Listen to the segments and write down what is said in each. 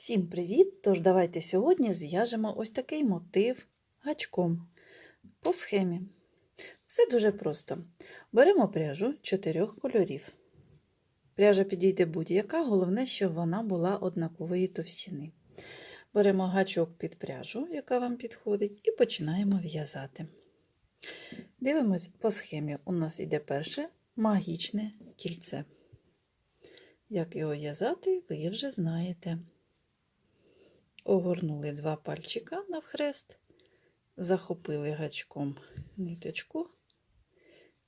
Всім привіт! Тож давайте сьогодні зв'яжемо ось такий мотив гачком по схемі. Все дуже просто. Беремо пряжу чотирьох кольорів. Пряжа підійде будь-яка, головне, щоб вона була однакової товщини. Беремо гачок під пряжу, яка вам підходить, і починаємо в'язати. Дивимось по схемі. У нас йде перше магічне кільце. Як його в'язати, ви вже знаєте. Огорнули два пальчика навхрест, захопили гачком ниточку.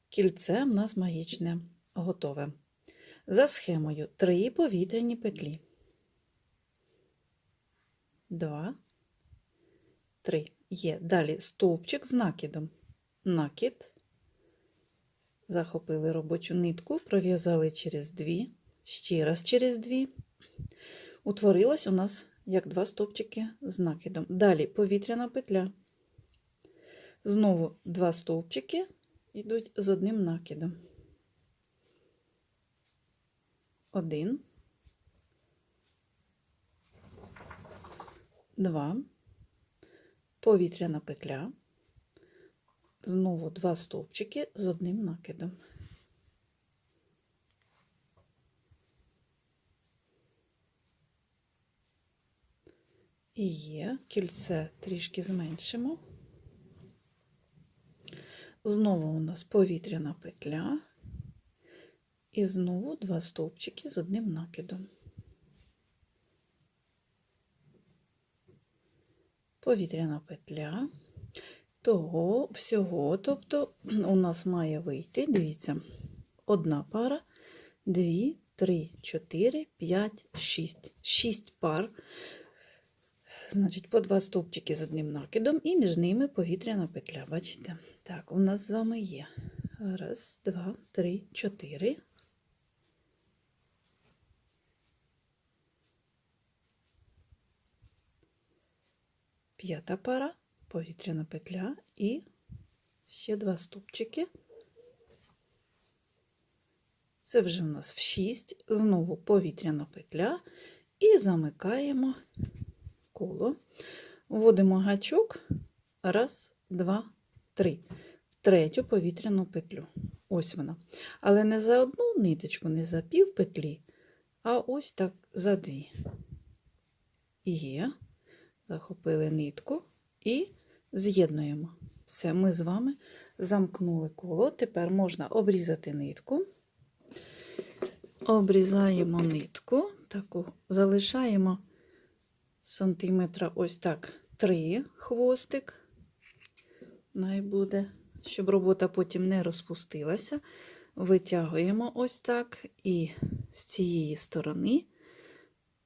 Кільце в нас магічне готове. За схемою три повітряні петлі. Два, три. Є. Далі стовпчик з накидом. Накид. Захопили робочу нитку, пров'язали через дві, ще раз через дві. Утворилась у нас як два стовпчики з накидом. Далі повітряна петля. Знову два стовпчики йдуть з одним накидом. Один, два, повітряна петля. Знову два стовпчики з одним накидом. І є, кільце трішки зменшимо. Знову у нас повітряна петля. І знову два стовпчики з одним накидом. Повітряна петля. Того всього, тобто у нас має вийти, дивіться, одна пара, дві, три, чотири, п'ять, шість. Шість пар. Значить, по два стовпчики з одним накидом, і між ними повітряна петля. Бачите? Так, у нас з вами є. Раз, два, три, чотири. П'ята пара, повітряна петля і ще два стовпчики. Це вже у нас в 6, знову повітряна петля і замикаємо коло. Вводимо гачок. Раз, два, три. В третю повітряну петлю. Ось вона. Але не за одну ниточку, не за пів петлі, а ось так за дві. Є. Захопили нитку і з'єднуємо. Все, ми з вами замкнули коло. Тепер можна обрізати нитку. Обрізаємо нитку, таку залишаємо сантиметра ось так три хвостик. Най буде, щоб робота потім не розпустилася. Витягуємо ось так, і з цієї сторони,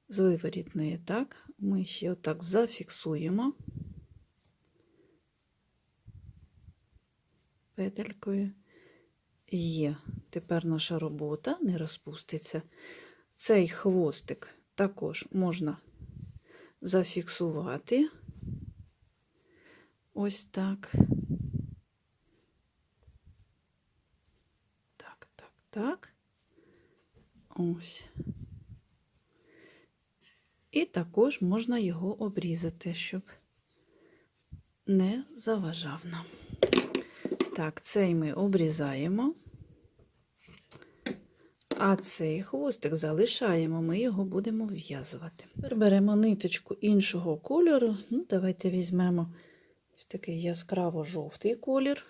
з виворітної, так, ми ще отак зафіксуємо петелькою. Є. Тепер наша робота не розпуститься. Цей хвостик також можна зафіксувати. Ось так. Так, так, так. Ось. І також можна його обрізати, щоб не заважав нам. Так, цей ми обрізаємо. А цей хвостик залишаємо, ми його будемо в'язувати. Тепер беремо ниточку іншого кольору. Ну, Давайте візьмемо ось такий яскраво-жовтий колір,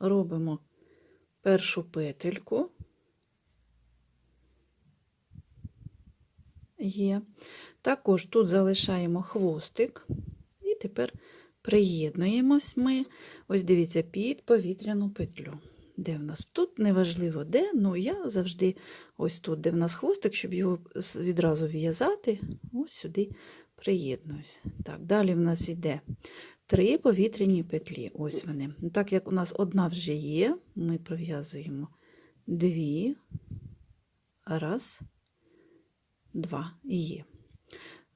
робимо першу петельку. Є. Також тут залишаємо хвостик, і тепер приєднуємось ми, ось дивіться, під повітряну петлю де в нас тут неважливо де, ну я завжди ось тут, де в нас хвостик, щоб його відразу в'язати, ось сюди приєднуюсь. Так, далі в нас йде три повітряні петлі. Ось вони. Ну, Так як у нас одна вже є, ми пров'язуємо дві, раз, два є.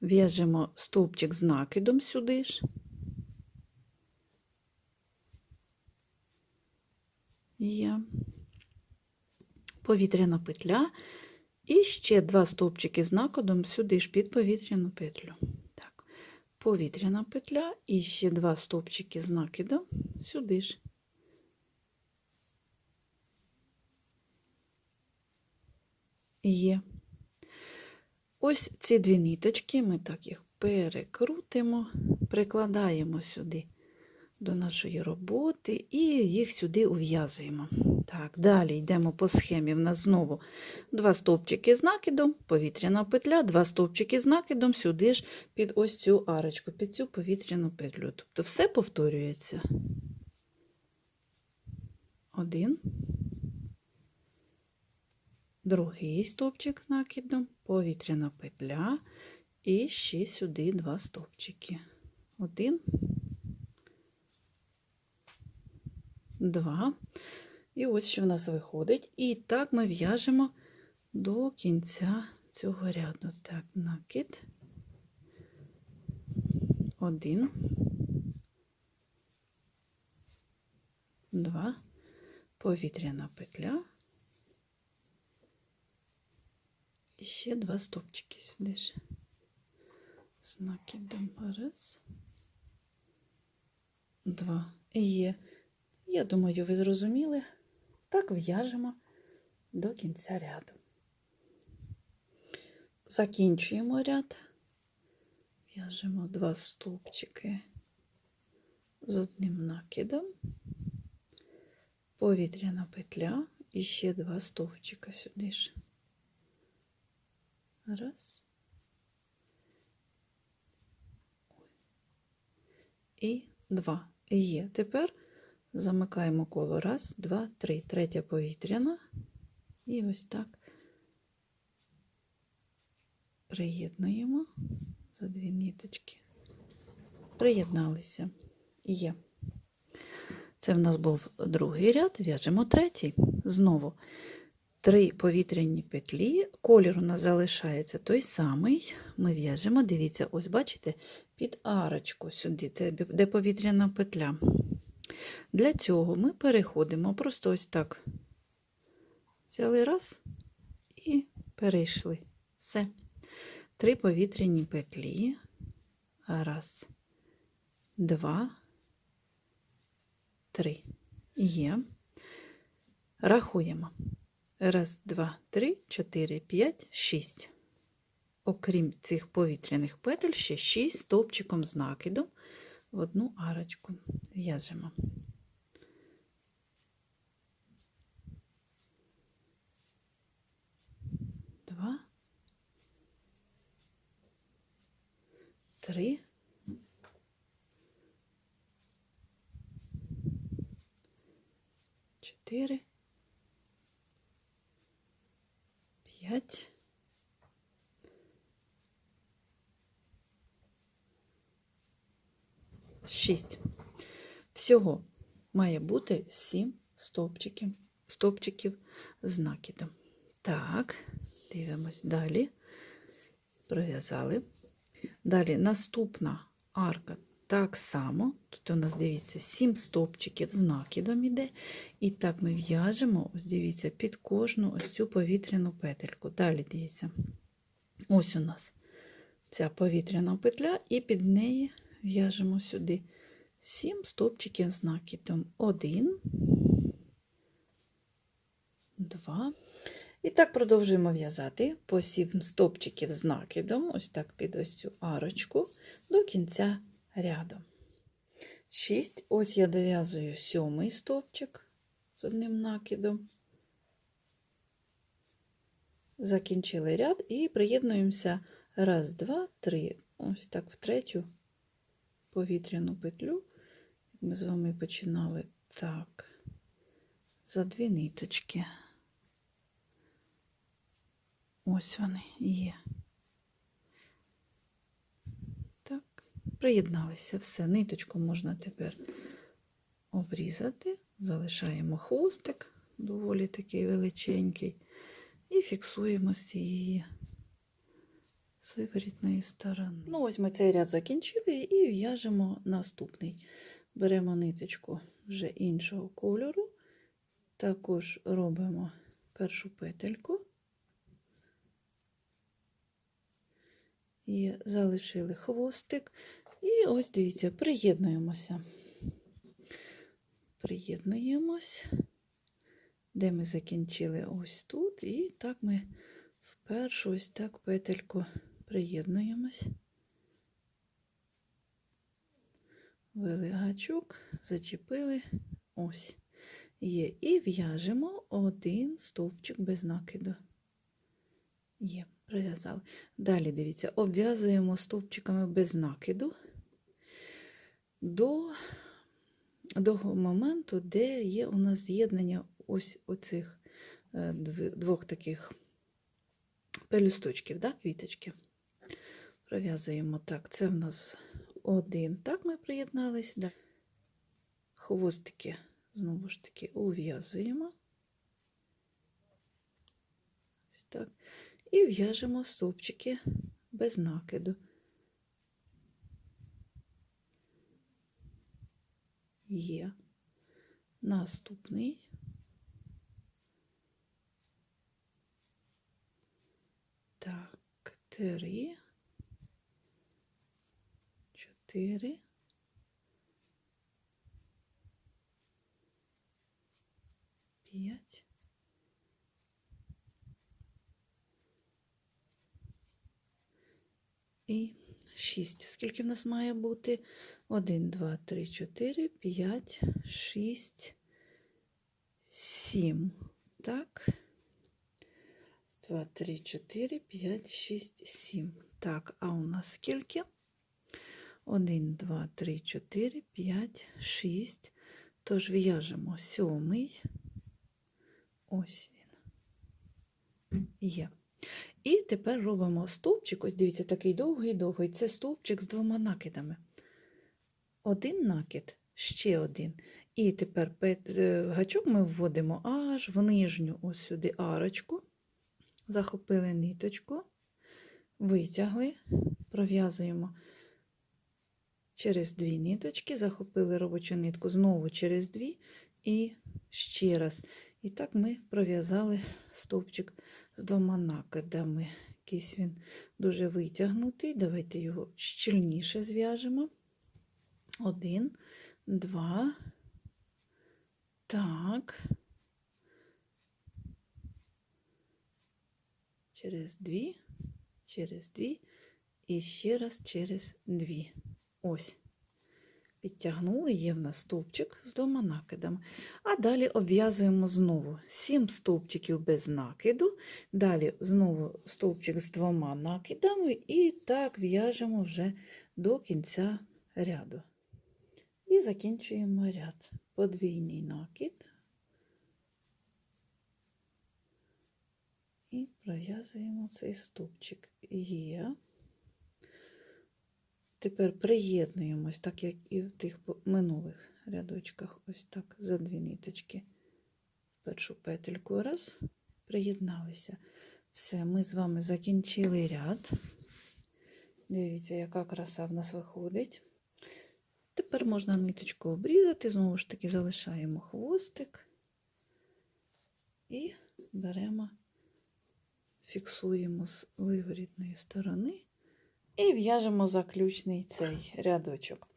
В'яжемо стовпчик з накидом сюди ж. Є. Повітряна петля. І ще два стовпчики з накидом сюди ж під повітряну петлю. Так, повітряна петля. І ще два стовпчики з накидом. Сюди ж. Є. Ось ці дві ниточки, ми так їх перекрутимо, прикладаємо сюди до нашої роботи і їх сюди ув'язуємо. Так, далі йдемо по схемі. В нас знову два стовпчики з накидом, повітряна петля, два стовпчики з накидом сюди ж під ось цю арочку, під цю повітряну петлю. Тобто все повторюється. Один. Другий стовпчик з накидом, повітряна петля, і ще сюди два стовпчики. Один, два. І ось що в нас виходить. І так ми в'яжемо до кінця цього ряду. Так, накид. Один. Два. Повітряна петля. І ще два стовпчики сюди ж. З накидом. Раз. Два. Є. Я думаю, ви зрозуміли. Так в'яжемо до кінця ряду. Закінчуємо ряд. В'яжемо два стовпчики з одним накидом, повітряна петля і ще два стовпчика сюди ж. Раз. І два. Є. Тепер замикаємо коло. Раз, два, три. Третя повітряна. І ось так приєднуємо за дві ниточки. Приєдналися. Є. Це в нас був другий ряд, в'яжемо третій. Знову три повітряні петлі, колір у нас залишається той самий. Ми в'яжемо, дивіться, ось бачите, під арочку сюди, це де повітряна петля. Для цього ми переходимо просто ось так. Взяли раз і перейшли. Все. Три повітряні петлі. Раз, два, три. Є. Рахуємо. Раз, два, три, чотири, п'ять, шість. Окрім цих повітряних петель, ще шість стовпчиком з накидом в одну арочку в'яжемо. Два, три, чотири, п'ять. Шість. Всього має бути сім стовпчиків, стовпчиків з накидом. Так, дивимось далі. Пров'язали. Далі наступна арка так само. Тут у нас, дивіться, 7 стовпчиків з накидом іде. І так ми в'яжемо, ось дивіться, під кожну ось цю повітряну петельку. Далі дивіться, ось у нас ця повітряна петля, і під неї в'яжемо сюди 7 стовпчиків з накидом. Один, два. І так продовжуємо в'язати по 7 стовпчиків з накидом, ось так під ось цю арочку, до кінця ряду. 6. Ось я дов'язую сьомий стовпчик з одним накидом. Закінчили ряд і приєднуємося раз, два, три. Ось так в третю повітряну петлю. Ми з вами починали так, за дві ниточки. Ось вони є. Так, приєдналися все. Ниточку можна тепер обрізати. Залишаємо хвостик, доволі такий величенький, і фіксуємо з цієї з виворітної сторони. Ну, ось ми цей ряд закінчили і в'яжемо наступний. Беремо ниточку вже іншого кольору, також робимо першу петельку. Є, залишили хвостик. І ось дивіться, приєднуємося. Приєднуємось, де ми закінчили ось тут. І так ми в першу ось так петельку приєднуємось. Вели гачок, зачепили. Ось. Є. І в'яжемо один стовпчик без накиду. Є, прив'язали. Далі дивіться, обв'язуємо стовпчиками без накиду до, до моменту, де є у нас з'єднання ось оцих е, двох таких пелюсточків, да, квіточки. Пров'язуємо так. Це в нас один. Так ми приєднались. Да. Хвостики, знову ж таки, ув'язуємо. Ось так. І в'яжемо стовпчики без накиду. Є. Наступний. Так, три, чотири. П'ять. І шість. Скільки в нас має бути? Один, два, три, чотири, п'ять, шість, сім. Так. Два, три, чотири, п'ять, шість, сім. Так, а у нас скільки? Один, два, три, чотири, п'ять, шість. Тож в'яжемо сьомий. Ось він. Є. І тепер робимо стовпчик. Ось дивіться, такий довгий-довгий. Це стовпчик з двома накидами. Один накид, ще один. І тепер е, гачок ми вводимо аж в нижню ось сюди арочку. Захопили ниточку, витягли, пров'язуємо через дві ниточки, захопили робочу нитку знову через дві і ще раз. І так ми пров'язали стовпчик з двома накидами. Якийсь він дуже витягнутий. Давайте його щільніше зв'яжемо. Один, два. Так. Через дві, через дві і ще раз через дві. Ось. Підтягнули, є в нас стовпчик з двома накидами. А далі обв'язуємо знову 7 стовпчиків без накиду. Далі знову стовпчик з двома накидами, і так в'яжемо вже до кінця ряду. І закінчуємо ряд. Подвійний накид. І пров'язуємо цей стовпчик. Є. Тепер приєднуємось, так як і в тих минулих рядочках, ось так за дві ниточки в першу петельку. Раз, приєдналися. Все, ми з вами закінчили ряд. Дивіться, яка краса в нас виходить. Тепер можна ниточку обрізати, знову ж таки залишаємо хвостик і беремо, фіксуємо з виворітної сторони. І в'яжемо заключний цей рядочок.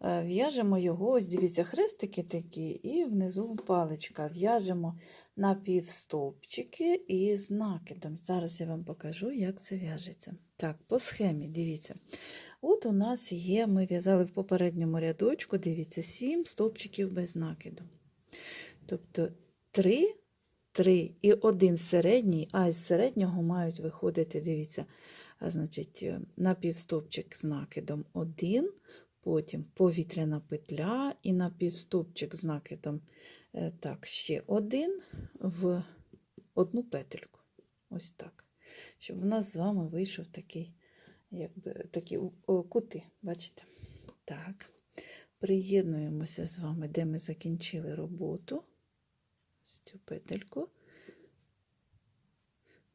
Е, В'яжемо його, ось дивіться, хрестики такі, і внизу паличка. В'яжемо на півстовпчики із накидом. Зараз я вам покажу, як це в'яжеться. Так, по схемі, дивіться. От у нас є, ми в'язали в попередньому рядочку, дивіться, 7 стовпчиків без накиду. Тобто 3, 3 і один середній, а із середнього мають виходити, дивіться, значить, е, на півстовпчик з накидом 1, потім повітряна петля і на півстовпчик з накидом е, так, ще один в одну петельку. Ось так. Щоб в нас з вами вийшов такий, якби, такі кути, бачите? Так. Приєднуємося з вами, де ми закінчили роботу. Ось цю петельку.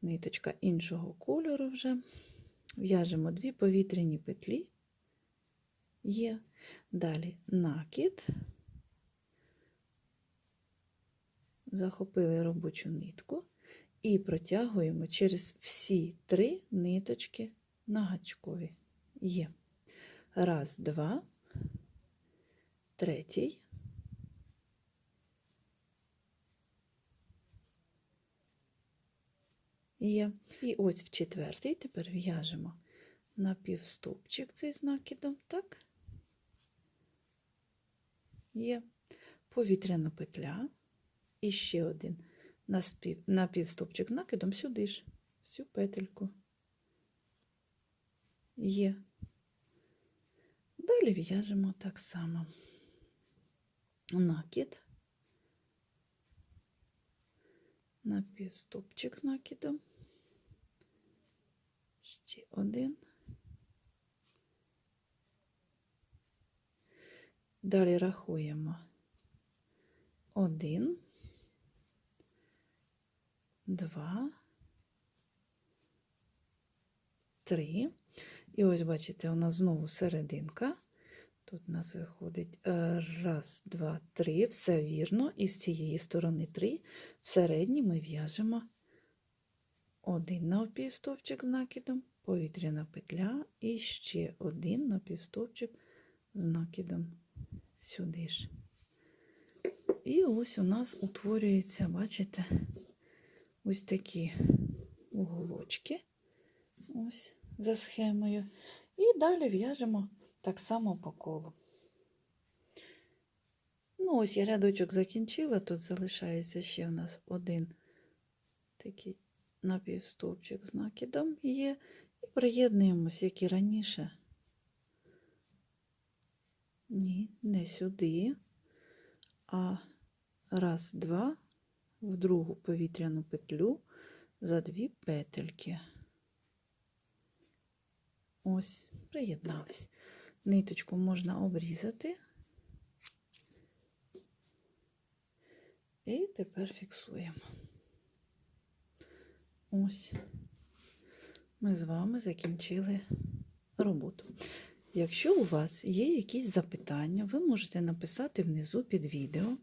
Ниточка іншого кольору вже. В'яжемо дві повітряні петлі. Є. Далі накид. Захопили робочу нитку і протягуємо через всі три ниточки на гачкові. Є. Раз, два, третій. Є. І ось в четвертій тепер в'яжемо напівстопчик цей з накидом, так? Є. Повітряна петля. І ще один наспів- напівстопчик з накидом сюди ж, всю петельку. Є. Далі в'яжемо так само. Накид. Напівстопчик з накидом. Один. Далі рахуємо. Один, два, три. І ось, бачите, у нас знову серединка. Тут у нас виходить е, раз, два, три. Все вірно. І з цієї сторони три. В середній ми в'яжемо один напівстовпчик з накидом, повітряна петля і ще один напівстовпчик з накидом сюди ж. І ось у нас утворюється, бачите, ось такі уголочки. Ось за схемою. І далі в'яжемо так само по колу. Ну, ось я рядочок закінчила, тут залишається ще у нас один такий напівстовпчик з накидом є. І приєднуємось, як і раніше. Ні, не сюди, а раз, два, в другу повітряну петлю за дві петельки. Ось, приєднались. Ниточку можна обрізати. І тепер фіксуємо. Ось ми з вами закінчили роботу. Якщо у вас є якісь запитання, ви можете написати внизу під відео.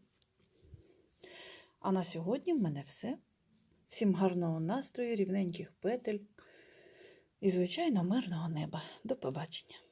А на сьогодні в мене все. Всім гарного настрою, рівненьких петель і, звичайно, мирного неба. До побачення!